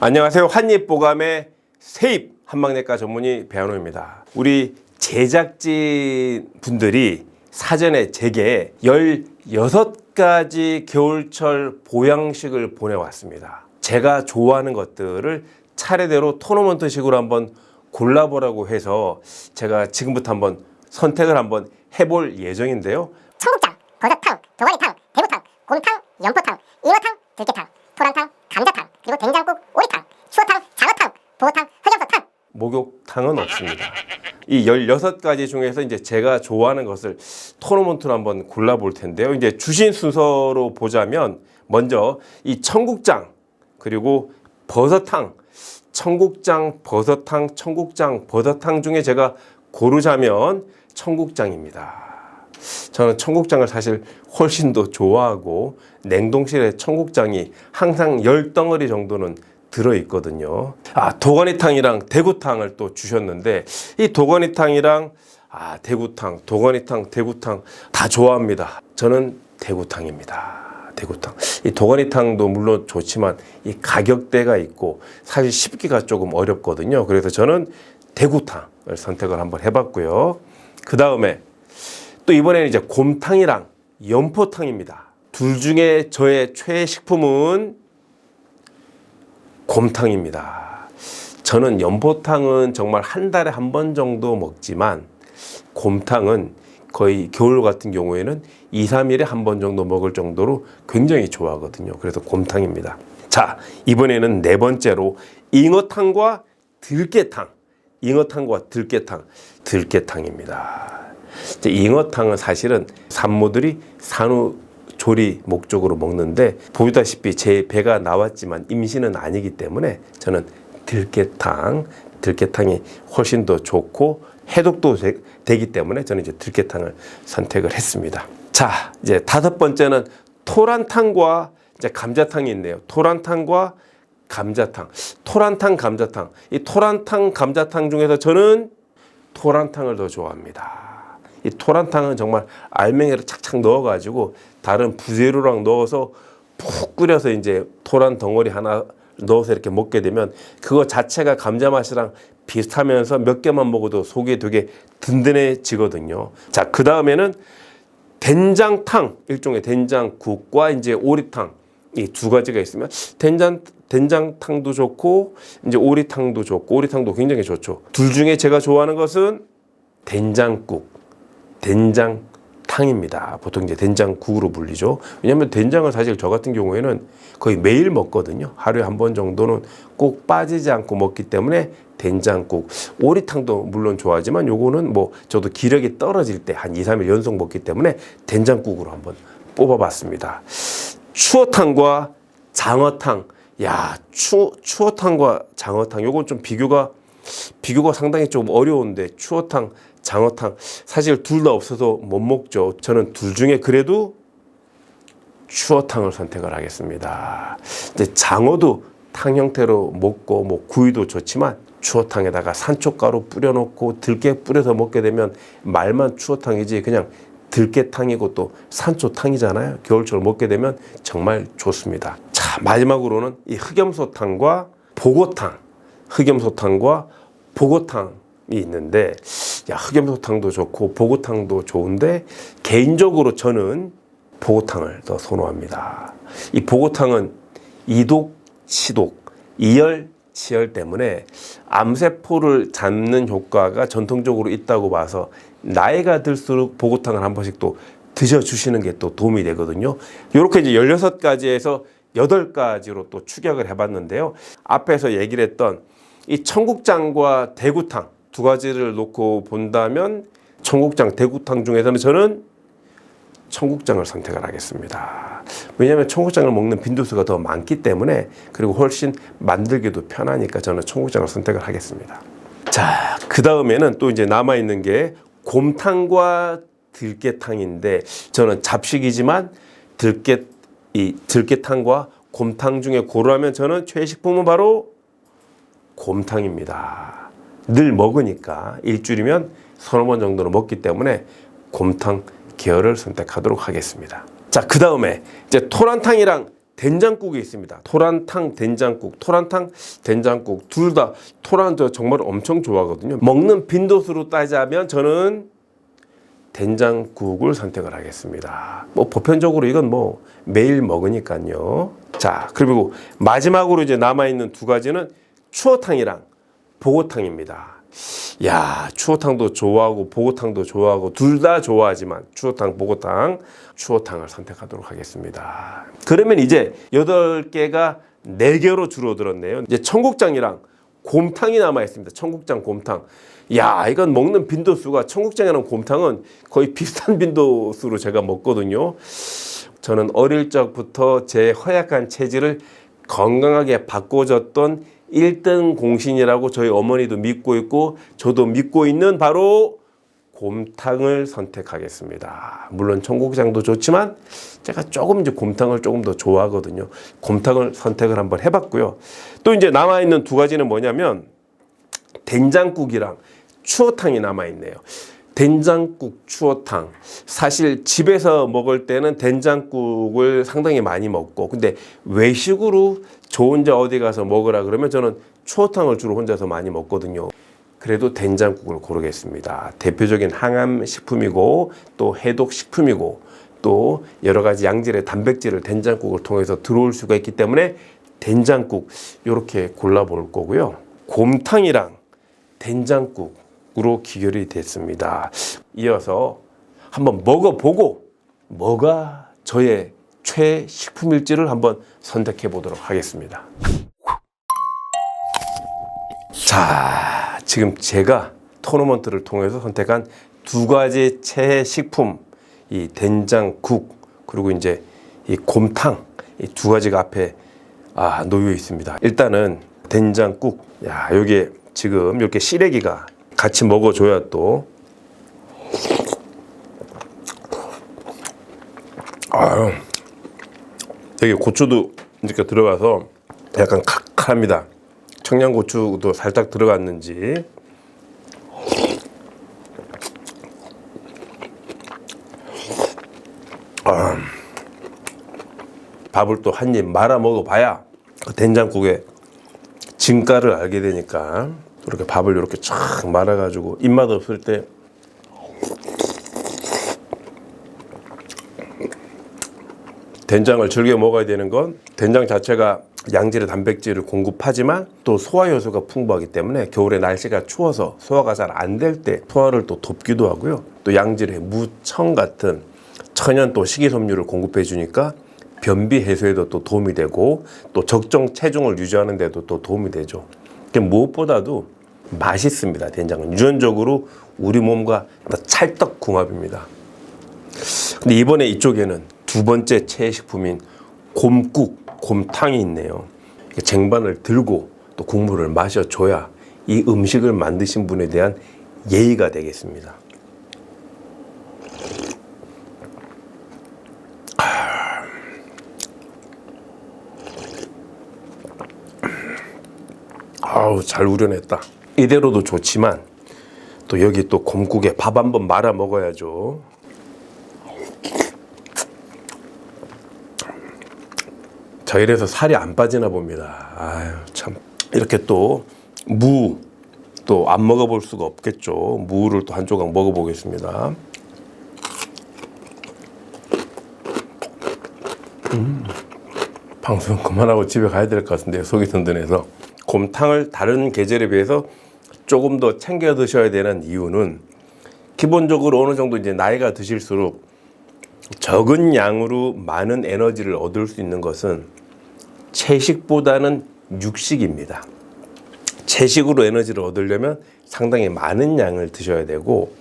안녕하세요. 한입보감의 세입 한방내과 전문의 배한호입니다. 우리 제작진 분들이 사전에 제게 16가지 겨울철 보양식을 보내왔습니다. 제가 좋아하는 것들을 차례대로 토너먼트 식으로 한번 골라보라고 해서 제가 지금부터 한번 선택을 한번 해볼 예정인데요. 청국장, 버섯탕, 도가니탕, 대구탕, 곰탕, 연포탕, 잉어탕, 들깨탕, 토란탕, 감자탕, 그리고 된장국, 오리탕, 추어탕, 장어탕, 보호탕, 흑염소탕. 목욕탕은 없습니다. 이 16가지 중에서 이제 제가 좋아하는 것을 토너먼트로 한번 골라볼 텐데요. 이제 주신 순서로 보자면 먼저 이 청국장 그리고 버섯탕, 청국장, 버섯탕, 청국장, 버섯탕 중에 제가 고르자면 청국장입니다. 저는 청국장을 사실 훨씬 더 좋아하고 냉동실에 청국장이 항상 열 덩어리 정도는 들어 있거든요. 아, 도가니탕이랑 대구탕을 또 주셨는데 이 도가니탕이랑 아, 대구탕, 도가니탕, 대구탕 다 좋아합니다. 저는 대구탕입니다. 대구탕. 이 도가니탕도 물론 좋지만 이 가격대가 있고 사실 씹기가 조금 어렵거든요. 그래서 저는 대구탕을 선택을 한번 해봤고요. 그 다음에 또 이번에는 이제 곰탕이랑 연포탕입니다. 둘 중에 저의 최애 식품은 곰탕입니다. 저는 연포탕은 정말 한 달에 한 번 정도 먹지만 곰탕은 거의 겨울 같은 경우에는 2, 3일에 한 번 정도 먹을 정도로 굉장히 좋아하거든요. 그래서 곰탕입니다. 자, 이번에는 네 번째로 잉어탕과 들깨탕. 잉어탕과 들깨탕. 들깨탕입니다. 잉어탕은 사실은 산모들이 산후 조리 목적으로 먹는데 보다시피 제 배가 나왔지만 임신은 아니기 때문에 저는 들깨탕, 들깨탕이 훨씬 더 좋고 해독도 되, 되기 때문에 저는 이제 들깨탕을 선택을 했습니다. 자, 이제 다섯 번째는 토란탕과 이제 감자탕이 있네요. 토란탕과 감자탕. 토란탕, 감자탕. 이 토란탕, 감자탕 중에서 저는 토란탕을 더 좋아합니다. 이 토란탕은 정말 알맹이를 착착 넣어가지고 다른 부재료랑 넣어서 푹 끓여서 이제 토란 덩어리 하나 넣어서 이렇게 먹게 되면 그거 자체가 감자 맛이랑 비슷하면서 몇 개만 먹어도 속이 되게 든든해지거든요. 자, 그 다음에는 된장탕 일종의 된장국과 이제 오리탕 이 두 가지가 있으면 된장 된장탕도 좋고 이제 오리탕도 좋고 오리탕도 굉장히 좋죠. 둘 중에 제가 좋아하는 것은 된장국, 된장탕입니다. 보통 이제 된장국으로 불리죠. 왜냐하면 된장을 사실 저 같은 경우에는 거의 매일 먹거든요. 하루에 한 번 정도는 꼭 빠지지 않고 먹기 때문에 된장국, 오리탕도 물론 좋아하지만 요거는 뭐 저도 기력이 떨어질 때 한 2, 3일 연속 먹기 때문에 된장국으로 한번 뽑아봤습니다. 추어탕과 장어탕. 야, 추, 추어탕과 장어탕. 요건 좀 비교가 비교가 상당히 좀 어려운데 추어탕, 장어탕 사실 둘 다 없어서 못 먹죠. 저는 둘 중에 그래도 추어탕을 선택을 하겠습니다. 이제 장어도 탕 형태로 먹고 뭐 구이도 좋지만 추어탕에다가 산초가루 뿌려놓고 들깨 뿌려서 먹게 되면 말만 추어탕이지 그냥 들깨탕이고 또 산초탕이잖아요. 겨울철 먹게 되면 정말 좋습니다. 자 마지막으로는 이 흑염소탕과 보고탕, 흑염소탕과 보고탕이 있는데 야 흑염소탕도 좋고 보고탕도 좋은데 개인적으로 저는 보고탕을 더 선호합니다. 이 보고탕은 이독, 치독, 이열, 치열 때문에 암세포를 잡는 효과가 전통적으로 있다고 봐서 나이가 들수록 보고탕을 한 번씩 또 드셔주시는 게 또 도움이 되거든요. 이렇게 이제 16가지에서 8가지로 또 추격을 해봤는데요. 앞에서 얘기를 했던 이 청국장과 대구탕 두 가지를 놓고 본다면 청국장, 대구탕 중에서는 저는 청국장을 선택을 하겠습니다. 왜냐하면 청국장을 먹는 빈도수가 더 많기 때문에 그리고 훨씬 만들기도 편하니까 저는 청국장을 선택을 하겠습니다. 자, 그 다음에는 또 이제 남아 있는 게 곰탕과 들깨탕인데 저는 잡식이지만 들깨 이 들깨탕과 곰탕 중에 고르라면 저는 최식품은 바로 곰탕입니다. 늘 먹으니까 일주일이면 서너 번 정도는 먹기 때문에 곰탕 계열을 선택하도록 하겠습니다. 자, 그 다음에 이제 토란탕이랑 된장국이 있습니다. 토란탕, 된장국, 토란탕, 된장국 둘 다 토란 저 정말 엄청 좋아하거든요. 먹는 빈도수로 따자면 저는 된장국을 선택을 하겠습니다. 뭐 보편적으로 이건 뭐 매일 먹으니까요. 자, 그리고 마지막으로 이제 남아 있는 두 가지는 추어탕이랑 보고탕입니다. 야, 추어탕도 좋아하고 보고탕도 좋아하고 둘 다 좋아하지만 추어탕, 보고탕, 추어탕을 선택하도록 하겠습니다. 그러면 이제 여덟 개가 네 개로 줄어들었네요. 이제 청국장이랑 곰탕이 남아 있습니다. 청국장, 곰탕. 야, 이건 먹는 빈도수가 청국장이랑 곰탕은 거의 비슷한 빈도수로 제가 먹거든요. 저는 어릴 적부터 제 허약한 체질을 건강하게 바꿔줬던 1등 공신이라고 저희 어머니도 믿고 있고 저도 믿고 있는 바로 곰탕을 선택하겠습니다. 물론 청국장도 좋지만 제가 조금 이제 곰탕을 조금 더 좋아하거든요. 곰탕을 선택을 한번 해봤고요. 또 이제 남아 있는 두 가지는 뭐냐면 된장국이랑 추어탕이 남아 있네요. 된장국, 추어탕. 사실 집에서 먹을 때는 된장국을 상당히 많이 먹고, 근데 외식으로 저 혼자 어디 가서 먹으라 그러면 저는 추어탕을 주로 혼자서 많이 먹거든요. 그래도 된장국을 고르겠습니다. 대표적인 항암 식품이고 또 해독 식품이고 또 여러 가지 양질의 단백질을 된장국을 통해서 들어올 수가 있기 때문에 된장국 이렇게 골라볼 거고요. 곰탕이랑 된장국 으로 기결이 됐습니다. 이어서 한번 먹어보고 뭐가 저의 최 식품일지를 한번 선택해 보도록 하겠습니다. 자, 지금 제가 토너먼트를 통해서 선택한 두 가지 최 식품, 이 된장국 그리고 이제 이 곰탕 이 두 가지가 앞에 아, 놓여 있습니다. 일단은 된장국, 야, 여기에 지금 이렇게 시래기가 같이 먹어줘야 또 아유, 여기 고추도 이렇게 들어가서 약간 칼칼합니다. 청양고추도 살짝 들어갔는지. 아, 밥을 또 한 입 말아 먹어봐야 그 된장국의 진가를 알게 되니까 이렇게 밥을 이렇게 쫙 말아가지고 입맛 없을 때 된장을 즐겨 먹어야 되는 건 된장 자체가 양질의 단백질을 공급하지만 또 소화 요소가 풍부하기 때문에 겨울에 날씨가 추워서 소화가 잘 안 될 때 소화를 또 돕기도 하고요. 또 양질의 무청 같은 천연 또 식이섬유를 공급해 주니까 변비 해소에도 또 도움이 되고 또 적정 체중을 유지하는 데도 또 도움이 되죠. 근데 무엇보다도 맛있습니다. 된장은 유전적으로 우리 몸과 찰떡궁합입니다. 근데 이번에 이쪽에는 두 번째 최식품인 곰국, 곰탕이 있네요. 쟁반을 들고 또 국물을 마셔줘야 이 음식을 만드신 분에 대한 예의가 되겠습니다. 아우 잘 우려냈다. 이대로도 좋지만 또 여기 또 곰국에 밥 한번 말아 먹어야죠. 자 이래서 살이 안 빠지나 봅니다. 아유 참 이렇게 또 무 또 안 먹어볼 수가 없겠죠. 무를 또 한 조각 먹어보겠습니다. 음, 방송 그만하고 집에 가야 될 것 같은데 속이 든든해서 곰탕을 다른 계절에 비해서 조금 더 챙겨 드셔야 되는 이유는 기본적으로 어느 정도 이제 나이가 드실수록 적은 양으로 많은 에너지를 얻을 수 있는 것은 채식보다는 육식입니다. 채식으로 에너지를 얻으려면 상당히 많은 양을 드셔야 되고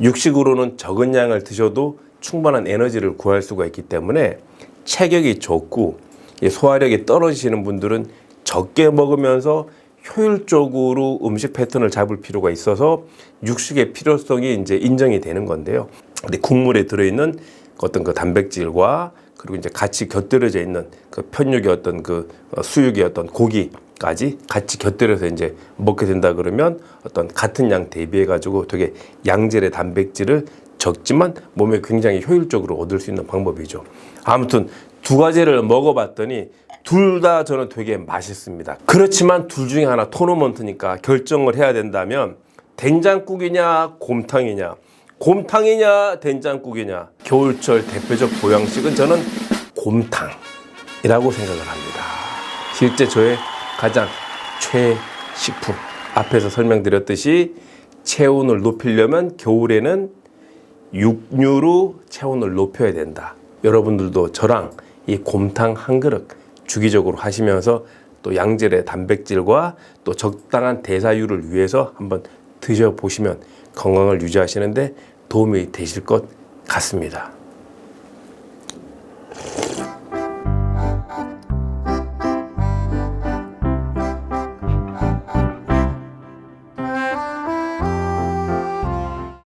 육식으로는 적은 양을 드셔도 충분한 에너지를 구할 수가 있기 때문에 체격이 좋고 이 소화력이 떨어지시는 분들은 적게 먹으면서 효율적으로 음식 패턴을 잡을 필요가 있어서 육식의 필요성이 이제 인정이 되는 건데요. 근데 국물에 들어있는 어떤 그 단백질과 그리고 이제 같이 곁들여져 있는 그 편육의 어떤 그 어, 수육의 어떤 고기까지 같이 곁들여서 이제 먹게 된다 그러면 어떤 같은 양 대비해 가지고 되게 양질의 단백질을 적지만 몸에 굉장히 효율적으로 얻을 수 있는 방법이죠. 아무튼 두 가지를 먹어봤더니 둘 다 저는 되게 맛있습니다. 그렇지만 둘 중에 하나 토너먼트니까 결정을 해야 된다면 된장국이냐 곰탕이냐 곰탕이냐 된장국이냐 겨울철 대표적 보양식은 저는 곰탕이라고 생각을 합니다. 실제 저의 가장 최식품 앞에서 설명드렸듯이 체온을 높이려면 겨울에는 육류로 체온을 높여야 된다. 여러분들도 저랑 이 곰탕 한 그릇 주기적으로 하시면서 또 양질의 단백질과 또 적당한 대사율을 위해서 한번 드셔보시면 건강을 유지하시는데 도움이 되실 것 같습니다.